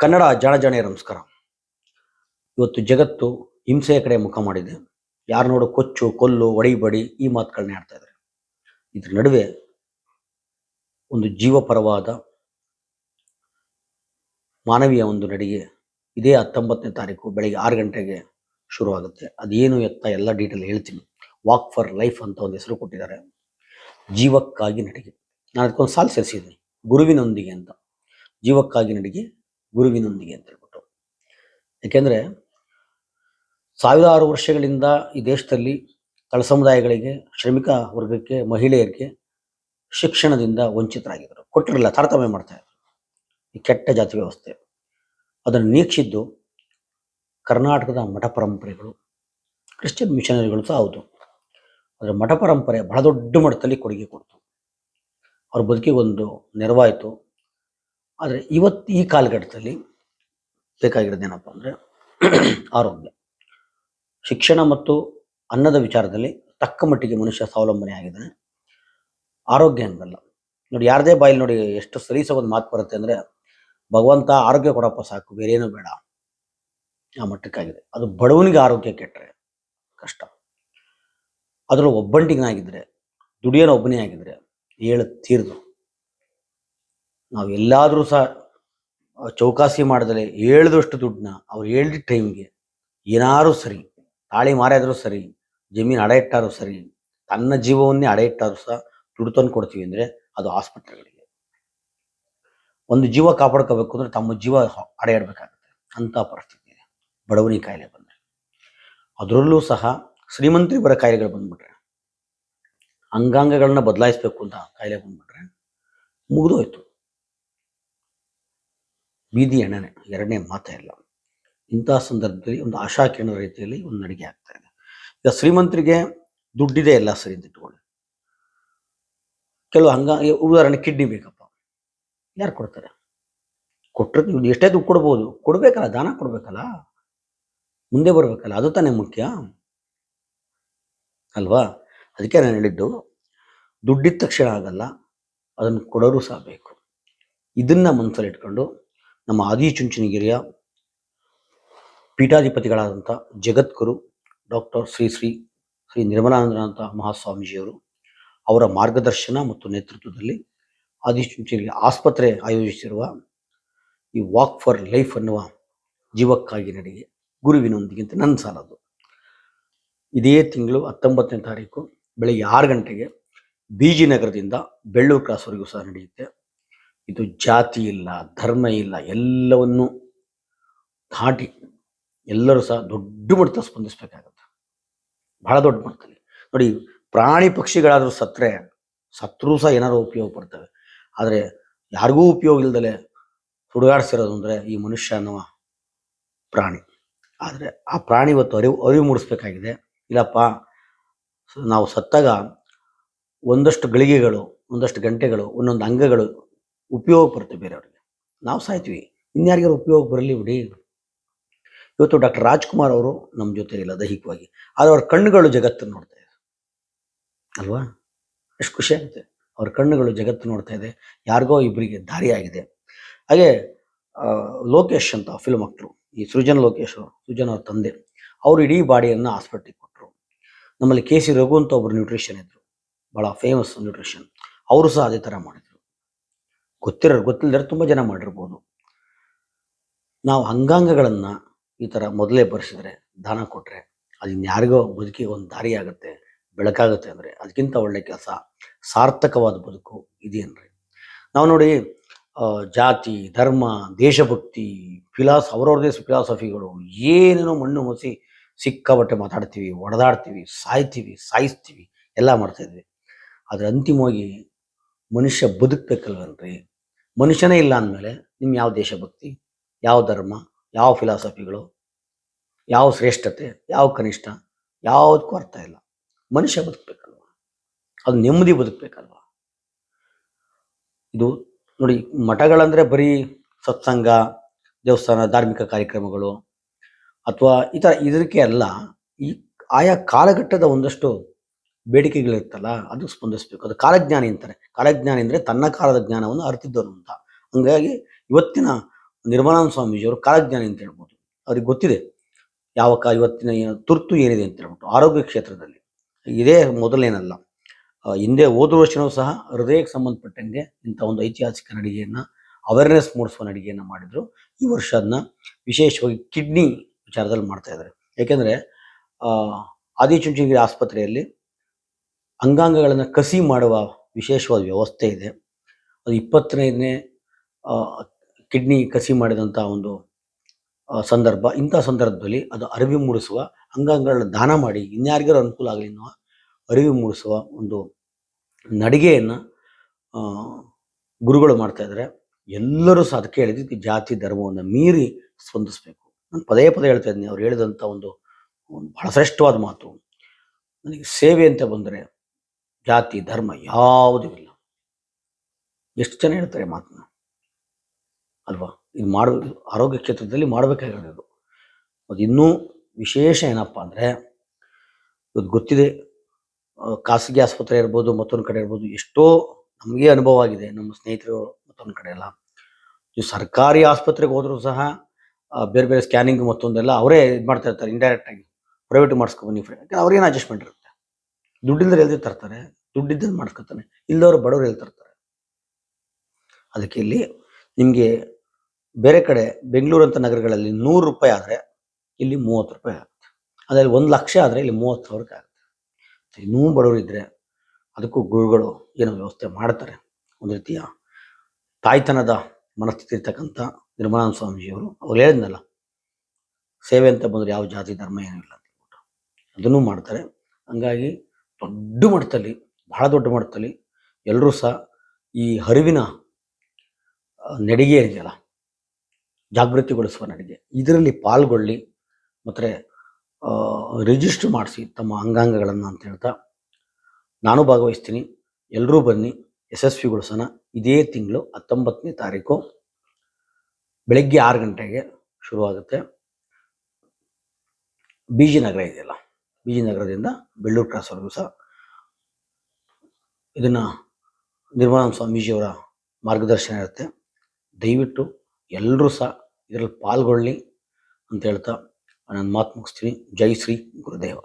ಕನ್ನಡ ಜನಜನೇ ನಮಸ್ಕಾರ. ಇವತ್ತು ಜಗತ್ತು ಹಿಂಸೆಯ ಕಡೆ ಮುಖ ಮಾಡಿದೆ. ಯಾರು ನೋಡು ಕೊಚ್ಚು, ಕೊಲ್ಲು, ಒಡಿಬಡಿ ಈ ಮಾತುಗಳನ್ನ ಆಡ್ತಾ ಇದ್ದಾರೆ ಇದ್ರ ನಡುವೆ ಒಂದು ಜೀವಪರವಾದ ಮಾನವೀಯ ಒಂದು ನಡಿಗೆ ಇದೇ ಹತ್ತೊಂಬತ್ತನೇ ತಾರೀಕು ಬೆಳಗ್ಗೆ ಆರು ಗಂಟೆಗೆ ಶುರುವಾಗುತ್ತೆ. ಅದೇನು ಎತ್ತ ಎಲ್ಲ ಡೀಟೇಲ್ ಹೇಳ್ತೀನಿ. ವಾಕ್ ಫಾರ್ ಲೈಫ್ ಅಂತ ಒಂದು ಹೆಸರು ಕೊಟ್ಟಿದ್ದಾರೆ. ಜೀವಕ್ಕಾಗಿ ನಡಿಗೆ. ನಾನು ಅದಕ್ಕೊಂದು ಸಾಲು ಸೇರಿಸಿದ್ದೀನಿ. ಗುರುವಿನೊಂದಿಗೆ ಅಂತ. ಜೀವಕ್ಕಾಗಿ ನಡಿಗೆ. ಗುರುವಿನೊಂದಿಗೆ ಅಂತ ಹೇಳ್ಬಿಟ್ಟು. ಯಾಕೆಂದರೆ ಸಾವಿರಾರು ವರ್ಷಗಳಿಂದ ಈ ದೇಶದಲ್ಲಿ ತಳ ಸಮುದಾಯಗಳಿಗೆ, ಶ್ರಮಿಕ ವರ್ಗಕ್ಕೆ, ಮಹಿಳೆಯರಿಗೆ ಶಿಕ್ಷಣದಿಂದ ವಂಚಿತರಾಗಿದ್ದರು. ಕೊಟ್ಟಿರಲಿಲ್ಲ ತಾರತಮ್ಯ ಮಾಡ್ತಾ ಇದ್ರು. ಈ ಕೆಟ್ಟ ಜಾತಿ ವ್ಯವಸ್ಥೆ. ಅದನ್ನು ನೀಕ್ಷಿದ್ದು ಕರ್ನಾಟಕದ ಮಠ ಪರಂಪರೆಗಳು, ಕ್ರಿಶ್ಚಿಯನ್ ಮಿಷನರಿಗಳು ಸಹ ಹೌದು. ಅದರ ಮಠ ಪರಂಪರೆ ಬಹಳ ದೊಡ್ಡ ಮಟ್ಟದಲ್ಲಿ ಕೊಡುಗೆ ಕೊಡ್ತು. ಅವ್ರ ಬದುಕಿಗೆ ಒಂದು ನೆರವಾಯಿತು. ಆದರೆ ಇವತ್ತು ಈ ಕಾಲಘಟ್ಟದಲ್ಲಿ ಬೇಕಾಗಿರೋದೇನಪ್ಪ ಅಂದರೆ ಆರೋಗ್ಯ. ಶಿಕ್ಷಣ ಮತ್ತು ಅನ್ನದ ವಿಚಾರದಲ್ಲಿ ತಕ್ಕ ಮಟ್ಟಿಗೆ ಮನುಷ್ಯ ಸ್ವಾವಲಂಬನೆ ಆಗಿದ್ದಾನೆ. ಆರೋಗ್ಯ ಅಂದಲ್ಲ ನೋಡಿ, ಯಾರದೇ ಬಾಯಿಲಿ ನೋಡಿ ಎಷ್ಟು ಸಲೀಸ ಒಂದು ಮಾತು ಬರುತ್ತೆ ಅಂದರೆ, ಭಗವಂತ ಆರೋಗ್ಯ ಕೊಡಪ್ಪ ಸಾಕು ಬೇರೇನೂ ಬೇಡ. ಆ ಮಟ್ಟಕ್ಕಾಗಿದೆ. ಅದು ಬಡವನಿಗೆ ಆರೋಗ್ಯ ಕೆಟ್ಟರೆ ಕಷ್ಟ. ಅದರ ಒಬ್ಬಂಟಿಗನಾಗಿದ್ದರೆ ದುಡಿಯೋನ ಒಬ್ಬನೇ ಆಗಿದ್ರೆ, ಏಳು ತೀರ್ದು. ನಾವು ಎಲ್ಲಾದರೂ ಸಹ ಚೌಕಾಸಿ ಮಾಡಿದ್ರೆ ಹೇಳ್ದಷ್ಟು ದುಡ್ಡನ್ನ ಅವ್ರು ಹೇಳಿದ ಟೈಮ್ಗೆ ಏನಾರು ಸರಿ, ತಾಳಿ ಮಾರಾದರೂ ಸರಿ, ಜಮೀನು ಅಡ ಇಟ್ಟಾರು ಸರಿ, ತನ್ನ ಜೀವವನ್ನೇ ಅಡ ಇಟ್ಟಾರು ಸಹ ದುಡ್ಡು ತಂದು ಕೊಡ್ತೀವಿ ಅಂದರೆ ಅದು ಆಸ್ಪತ್ರೆಗಳಿಗೆ. ಒಂದು ಜೀವ ಕಾಪಾಡ್ಕೋಬೇಕು ಅಂದರೆ ತಮ್ಮ ಜೀವ ಅಡ ಇಡಬೇಕಾಗುತ್ತೆ ಅಂಥ ಪರಿಸ್ಥಿತಿ. ಇದೆ ಬಡವನಿ ಕಾಯಿಲೆ ಬಂದರೆ. ಅದರಲ್ಲೂ ಸಹ ಶ್ರೀಮಂತರಿ ಬರೋ ಕಾಯಿಲೆಗಳು ಬಂದ್ಬಿಟ್ರೆ, ಅಂಗಾಂಗಗಳನ್ನ ಬದಲಾಯಿಸಬೇಕು ಅಂತ ಕಾಯಿಲೆ ಬಂದ್ಬಿಟ್ರೆ ಮುಗಿದೋಯ್ತು. ಬೀದಿ ಎಣ್ಣೆನೆ, ಎರಡನೇ ಮಾತೇ ಇಲ್ಲ ಇಂಥ ಸಂದರ್ಭದಲ್ಲಿ ಒಂದು ಆಶಾಕಿರಣ ರೀತಿಯಲ್ಲಿ ಒಂದು ನಡಿಗೆ ಆಗ್ತಾ ಇದೆ. ಈಗ ಶ್ರೀಮಂತರಿಗೆ ದುಡ್ಡಿದೆ ಎಲ್ಲ ಸರಿ ಇಟ್ಕೊಳ್ಳಿ. ಕೆಲವು ಹಂಗ ಉದಾಹರಣೆ ಕಿಡ್ನಿ ಬೇಕಪ್ಪ ಯಾರು ಕೊಡ್ತಾರೆ? ಕೊಟ್ಟರೆ ನೀವು ಎಷ್ಟೇ ದುಡ್ಡು ಕೊಡ್ಬೋದು. ಕೊಡ್ಬೇಕಲ್ಲ, ದಾನ ಕೊಡ್ಬೇಕಲ್ಲ? ಮುಂದೆ ಬರಬೇಕಲ್ಲ, ಅದು ತಾನೇ ಮುಖ್ಯ? ಅಲ್ವಾ? ಅದಕ್ಕೆ ನಾನು ಹೇಳಿದ್ದು, ದುಡ್ಡಿದ ತಕ್ಷಣ ಆಗಲ್ಲ, ಅದನ್ನು ಕೊಡೋರು ಸಹ ಬೇಕು. ಇದನ್ನ ಮನಸ್ಸಲ್ಲಿ ಇಟ್ಕೊಂಡು ನಮ್ಮ ಆದಿಚುಂಚನಗಿರಿಯ ಪೀಠಾಧಿಪತಿಗಳಾದಂಥ ಜಗದ್ಗುರು ಡಾಕ್ಟರ್ ಶ್ರೀ ಶ್ರೀ ಶ್ರೀ ನಿರ್ಮಲಾನಂದನಾಥ ಮಹಾಸ್ವಾಮೀಜಿಯವರು ಅವರ ಮಾರ್ಗದರ್ಶನ ಮತ್ತು ನೇತೃತ್ವದಲ್ಲಿ ಆದಿಚುಂಚನಗಿರಿ ಆಸ್ಪತ್ರೆ ಆಯೋಜಿಸಿರುವ ಈ ವಾಕ್ ಫಾರ್ ಲೈಫ್ ಅನ್ನುವ ಜೀವಕ್ಕಾಗಿ ನಡಿಗೆ ಗುರುವಿನೊಂದಿಗೆ ಅಂತ ನನ್ನ ಸಾಲದು. ಇದೇ ತಿಂಗಳು ಹತ್ತೊಂಬತ್ತನೇ ತಾರೀಕು ಬೆಳಗ್ಗೆ ಆರು ಗಂಟೆಗೆ ಬೀಜಿ ನಗರದಿಂದ ಬೆಳ್ಳೂರು ಕ್ರಾಸ್ವರೆಗೂ ಸಹ ನಡೆಯುತ್ತೆ. ಇದು ಜಾತಿ ಇಲ್ಲ, ಧರ್ಮ ಇಲ್ಲ, ಎಲ್ಲವನ್ನು ದಾಟಿ ಎಲ್ಲರೂ ಸಹ ದೊಡ್ಡ ಮಟ್ಟದ ಸ್ಪಂದಿಸಬೇಕಾಗತ್ತೆ. ಬಹಳ ದೊಡ್ಡ ಮಟ್ಟದಲ್ಲಿ. ನೋಡಿ, ಪ್ರಾಣಿ ಪಕ್ಷಿಗಳಾದರೂ ಸತ್ತರೆ ಸತ್ರೂ ಸಹ ಏನಾದ್ರು ಉಪಯೋಗ ಪಡ್ತವೆ. ಆದರೆ ಯಾರಿಗೂ ಉಪಯೋಗ ಇಲ್ದಲೆ ಸುಡುಗಾಡಿಸಿರೋದು ಅಂದರೆ ಈ ಮನುಷ್ಯ ಅನ್ನುವ ಪ್ರಾಣಿ. ಆದರೆ ಆ ಪ್ರಾಣಿ ಇವತ್ತು ಅರಿವು ಅರಿವು ಮೂಡಿಸ್ಬೇಕಾಗಿದೆ. ಇಲ್ಲಪ್ಪ, ನಾವು ಸತ್ತಾಗ ಒಂದಷ್ಟು ಗಳಿಗೆಗಳು, ಒಂದಷ್ಟು ಗಂಟೆಗಳು, ಒಂದೊಂದು ಅಂಗಗಳು ಉಪಯೋಗ ಬರುತ್ತೆ ಬೇರೆಯವ್ರಿಗೆ. ನಾವು ಸಾಯ್ತೀವಿ. ಇನ್ಯಾರಿಗಾರು ಉಪಯೋಗ ಬರಲಿ ಬಿಡಿ. ಇವತ್ತು ಡಾಕ್ಟರ್ ರಾಜ್ಕುಮಾರ್ ಅವರು ನಮ್ಮ ಜೊತೆ ಇಲ್ಲ ದೈಹಿಕವಾಗಿ. ಆದರೆ ಅವ್ರ ಕಣ್ಣುಗಳು ಜಗತ್ತನ್ನು ನೋಡ್ತಾ ಇದೆ. ಅಲ್ವಾ? ಎಷ್ಟು ಖುಷಿ ಆಗುತ್ತೆ. ಅವ್ರ ಕಣ್ಣುಗಳು ಜಗತ್ತು ನೋಡ್ತಾ ಇದೆ. ಯಾರಿಗೋ ಇಬ್ಬರಿಗೆ ದಾರಿಯಾಗಿದೆ ಹಾಗೆ ಲೋಕೇಶ್ ಅಂತ ಫಿಲ್ಮ್ ಆಕ್ಟ್ರು ಈ ಸೃಜನ್ ಲೋಕೇಶ್ ಅವರು, ಸೃಜನ್ ಅವ್ರ ತಂದೆ, ಅವರು ಇಡೀ ಬಾಡಿಯನ್ನು ಹಾಸ್ಪಿಟ್ಲಿಗೆ ಕೊಟ್ಟರು ನಮ್ಮಲ್ಲಿ ಕೆ ಸಿ ರಘು ಅಂತ ಒಬ್ಬರು ನ್ಯೂಟ್ರಿಷನ್ ಇದ್ದರು ಭಾಳ ಫೇಮಸ್ ನ್ಯೂಟ್ರಿಷನ್ ಅವರು ಸಹ ಅದೇ ಥರ ಮಾಡಿದರು. ಗೊತ್ತಿರೋರು ಗೊತ್ತಿಲ್ಲದ್ರೆ ತುಂಬ ಜನ ಮಾಡಿರ್ಬೋದು. ನಾವು ಅಂಗಾಂಗಗಳನ್ನು ಈ ಥರ ಮೊದಲೇ ಬರೆಸಿದ್ರೆ, ದಾನ ಕೊಟ್ಟರೆ ಅದು ಇನ್ಯಾರಿಗೋ ಬದುಕಿಗೆ ಒಂದು ದಾರಿ ಆಗುತ್ತೆ, ಬೆಳಕಾಗುತ್ತೆ ಅಂದರೆ ಅದಕ್ಕಿಂತ ಒಳ್ಳೆ ಕೆಲಸ. ಸಾರ್ಥಕವಾದ ಬದುಕು ಇದೆಯನ್ರಿ ನಾವು ನೋಡಿ ಜಾತಿ, ಧರ್ಮ, ದೇಶಭಕ್ತಿ ಫಿಲಾಸ್ ಅವ್ರವ್ರದೇ ಫಿಲಾಸಫಿಗಳು ಏನೇನೋ ಮಣ್ಣು ಮುಸಿ ಸಿಕ್ಕಾಬಟ್ಟೆ ಮಾತಾಡ್ತೀವಿ, ಒಡೆದಾಡ್ತೀವಿ, ಸಾಯ್ತೀವಿ, ಸಾಯಿಸ್ತೀವಿ, ಎಲ್ಲ ಮಾಡ್ತಾ ಇದ್ವಿ. ಆದರೆ ಅಂತಿಮವಾಗಿ ಮನುಷ್ಯ ಬದುಕಬೇಕಲ್ವನ್ರಿ? ಮನುಷ್ಯನೇ ಇಲ್ಲ ಅಂದಮೇಲೆ ನಿಮ್ಮ ಯಾವ ದೇಶಭಕ್ತಿ, ಯಾವ ಧರ್ಮ, ಯಾವ ಫಿಲಾಸಫಿಗಳು, ಯಾವ ಶ್ರೇಷ್ಠತೆ, ಯಾವ ಕನಿಷ್ಠ, ಯಾವುದಕ್ಕೂ ಅರ್ಥ ಇಲ್ಲ. ಮನುಷ್ಯ ಬದುಕಬೇಕಲ್ವ? ಅದು ನೆಮ್ಮದಿ ಬದುಕಬೇಕಲ್ವ? ಇದು ನೋಡಿ, ಮಠಗಳಂದರೆ ಬರೀ ಸತ್ಸಂಗ, ದೇವಸ್ಥಾನ, ಧಾರ್ಮಿಕ ಕಾರ್ಯಕ್ರಮಗಳು, ಅಥವಾ ಈ ಥರ ಇದಕ್ಕೆ ಅಲ್ಲ, ಈ ಆಯಾ ಕಾಲಘಟ್ಟದ ಒಂದಷ್ಟು ಬೇಡಿಕೆಗಳಿರ್ತಲ್ಲ, ಅದು ಸ್ಪಂದಿಸಬೇಕು. ಅದು ಕಾಲಜ್ಞಾನಿ ಅಂತಾರೆ. ಕಾಲಜ್ಞಾನಿ ಅಂದರೆ ತನ್ನ ಕಾಲದ ಜ್ಞಾನವನ್ನು ಅರಿತಿದ್ದವನು ಅಂತ. ಹಂಗಾಗಿ ಇವತ್ತಿನ ನಿರ್ಮಲಾನಂದ ಸ್ವಾಮೀಜಿಯವರು ಕಾಲಜ್ಞಾನಿ ಅಂತ ಹೇಳ್ಬೋದು. ಅವ್ರಿಗೆ ಗೊತ್ತಿದೆ ಯಾವ ಕ, ಇವತ್ತಿನ ತುರ್ತು ಏನಿದೆ ಅಂತ ಹೇಳ್ಬಿಟ್ಟು, ಆರೋಗ್ಯ ಕ್ಷೇತ್ರದಲ್ಲಿ. ಇದೇ ಮೊದಲೇನಲ್ಲ. ಹಿಂದೆ ಹೋದ ವರ್ಷವೂ ಸಹ ಹೃದಯಕ್ಕೆ ಸಂಬಂಧಪಟ್ಟಂಗೆ ಇಂಥ ಒಂದು ಐತಿಹಾಸಿಕ ನಡಿಗೆಯನ್ನು ಅವೇರ್ನೆಸ್ ಮೂಡಿಸುವ ನಡಿಗೆಯನ್ನು ಮಾಡಿದರು. ಈ ವರ್ಷ ಅದನ್ನ ವಿಶೇಷವಾಗಿ ಕಿಡ್ನಿ ವಿಚಾರದಲ್ಲಿ ಮಾಡ್ತಾ ಇದ್ದಾರೆ. ಯಾಕೆಂದರೆ ಆದಿಚುಂಚನಗಿರಿ ಆಸ್ಪತ್ರೆಯಲ್ಲಿ ಅಂಗಾಂಗಗಳನ್ನು ಕಸಿ ಮಾಡುವ ವಿಶೇಷವಾದ ವ್ಯವಸ್ಥೆ ಇದೆ. ಅದು ಇಪ್ಪತ್ತೈದನೇ ಕಿಡ್ನಿ ಕಸಿ ಮಾಡಿದಂಥ ಒಂದು ಸಂದರ್ಭ. ಇಂಥ ಸಂದರ್ಭದಲ್ಲಿ ಅದು ಅರಿವು ಮೂಡಿಸುವ, ಅಂಗಾಂಗಗಳನ್ನು ದಾನ ಮಾಡಿ, ಇನ್ಯಾರಿಗಾರು ಅನುಕೂಲ ಆಗಲಿ ಅನ್ನುವ ಅರಿವು ಮೂಡಿಸುವ ಒಂದು ನಡಿಗೆಯನ್ನು ಗುರುಗಳು ಮಾಡ್ತಾ ಎಲ್ಲರೂ ಸಹ ಅದಕ್ಕೆ ಜಾತಿ, ಧರ್ಮವನ್ನು ಮೀರಿ ಸ್ಪಂದಿಸಬೇಕು. ನಾನು ಪದೇ ಪದೇ ಹೇಳ್ತಾ ಇದ್ದೀನಿ, ಅವ್ರು ಹೇಳಿದಂಥ ಒಂದು ಬಹಳ ಶ್ರೇಷ್ಠವಾದ ಮಾತು. ನನಗೆ ಸೇವೆ ಅಂತ ಬಂದರೆ ಜಾತಿ, ಧರ್ಮ ಯಾವುದೂ ಇಲ್ಲ. ಎಷ್ಟು ಜನ ಹೇಳ್ತಾರೆ ಮಾತನ್ನ? ಅಲ್ವಾ? ಇದು ಮಾಡ, ಆರೋಗ್ಯ ಕ್ಷೇತ್ರದಲ್ಲಿ ಮಾಡಬೇಕಾಗಿರೋದು ಅದು ಇನ್ನೂ ವಿಶೇಷ ಏನಪ್ಪ ಅಂದರೆ, ಇವತ್ತು ಗೊತ್ತಿದೆ ಖಾಸಗಿ ಆಸ್ಪತ್ರೆ ಇರ್ಬೋದು, ಮತ್ತೊಂದು ಕಡೆ ಇರ್ಬೋದು, ಎಷ್ಟೋ ನಮಗೆ ಅನುಭವ ಆಗಿದೆ, ನಮ್ಮ ಸ್ನೇಹಿತರು ಮತ್ತೊಂದು ಕಡೆ ಎಲ್ಲ. ನೀವು ಸರ್ಕಾರಿ ಆಸ್ಪತ್ರೆಗೆ ಹೋದರೂ ಸಹ ಬೇರೆ ಬೇರೆ ಸ್ಕ್ಯಾನಿಂಗ್ ಮತ್ತೊಂದೆಲ್ಲ ಅವರೇ ಇದು ಮಾಡ್ತಾ ಇರ್ತಾರೆ ಇಂಡೈರೆಕ್ಟಾಗಿ ಪ್ರೈವೇಟ್ ಮಾಡಿಸ್ಕೊಬನ್ನಿ ಯಾಕಂದ್ರೆ ಅವ್ರಿಗೇನು ಅಡ್ಜಸ್ಟ್ಮೆಂಟ್ ಇರುತ್ತೆ? ದುಡ್ಡಿಂದ ಎಲ್ದಿ ತರ್ತಾರೆ. ದುಡ್ಡಿದ್ದಲ್ಲಿ ಮಾಡ್ಕೊತಾನೆ ಇಲ್ಲದವ್ರು ಬಡವರು ಹೇಳ್ತಿರ್ತಾರೆ ತರ್ತಾರೆ? ಅದಕ್ಕೆ ಇಲ್ಲಿ ನಿಮಗೆ ಬೇರೆ ಕಡೆ ಬೆಂಗಳೂರು ಅಂತ ನಗರಗಳಲ್ಲಿ ನೂರು ರೂಪಾಯಿ ಆದರೆ ಇಲ್ಲಿ ಮೂವತ್ತು ರೂಪಾಯಿ ಆಗುತ್ತೆ. ಅದರಲ್ಲಿ ಒಂದು ಲಕ್ಷ ಆದರೆ ಇಲ್ಲಿ ಮೂವತ್ತು ಸಾವಿರಕ್ಕೆ ಆಗುತ್ತೆ. ಇನ್ನೂ ಬಡವರು ಇದ್ದರೆ ಅದಕ್ಕೂ ಗುರುಗಳು ಏನೋ ವ್ಯವಸ್ಥೆ ಮಾಡ್ತಾರೆ. ಒಂದು ರೀತಿಯ ತಾಯ್ತನದ ಮನಸ್ಥಿತಿ ಇರ್ತಕ್ಕಂಥ ನಿರ್ಮಲಾನಂದ ಸ್ವಾಮೀಜಿಯವರು ಅವ್ರು ಹೇಳಿದ್ನಲ್ಲ, ಸೇವೆ ಅಂತ ಬಂದರೆ ಯಾವ ಜಾತಿ ಧರ್ಮ ಏನಿಲ್ಲ ಅಂತ ಅದನ್ನು ಮಾಡ್ತಾರೆ. ಹಂಗಾಗಿ ದೊಡ್ಡ ಮಟ್ಟದಲ್ಲಿ ಬಹಳ ದೊಡ್ಡ ಮಟ್ಟದಲ್ಲಿ ಎಲ್ಲರೂ ಸಹ ಈ ಹರಿವಿನ ನಡಿಗೆ ಇದೆಯಲ್ಲ, ಜಾಗೃತಿಗೊಳಿಸುವ ನಡಿಗೆ. ಇದರಲ್ಲಿ ಪಾಲ್ಗೊಳ್ಳಿ, ಮತ್ತು ರಿಜಿಸ್ಟರ್ ಮಾಡಿಸಿ ತಮ್ಮ ಅಂಗಾಂಗಗಳನ್ನು ಅಂತ ಹೇಳ್ತಾ ನಾನು ಭಾಗವಹಿಸ್ತೀನಿ. ಎಲ್ಲರೂ ಬನ್ನಿ, ಯಶಸ್ವಿಗೊಳಿಸೋಣ. ಇದೇ ತಿಂಗಳು ಹತ್ತೊಂಬತ್ತನೇ ತಾರೀಕು ಬೆಳಗ್ಗೆ ಆರು ಗಂಟೆಗೆ ಶುರುವಾಗುತ್ತೆ. ಬಿ ಜಿ ನಗರ ಇದೆಯಲ್ಲ, ಬಿ ಜಿ ನಗರದಿಂದ ಬೆಳ್ಳೂರು ಕ್ರಾಸ್ವರೆಗೂ ಸಹ ಇದನ್ನು ನಿರ್ಮಲಾನಂದ ಸ್ವಾಮೀಜಿಯವರ ಮಾರ್ಗದರ್ಶನ ಇರುತ್ತೆ. ದಯವಿಟ್ಟು ಎಲ್ಲರೂ ಸಹ ಇದರಲ್ಲಿ ಪಾಲ್ಗೊಳ್ಳಿ ಅಂತ ಹೇಳ್ತಾ ನನ್ನ ಮಾತು ಮುಗಿಸ್ತೀನಿ. ಜೈ ಶ್ರೀ ಗುರುದೇವ.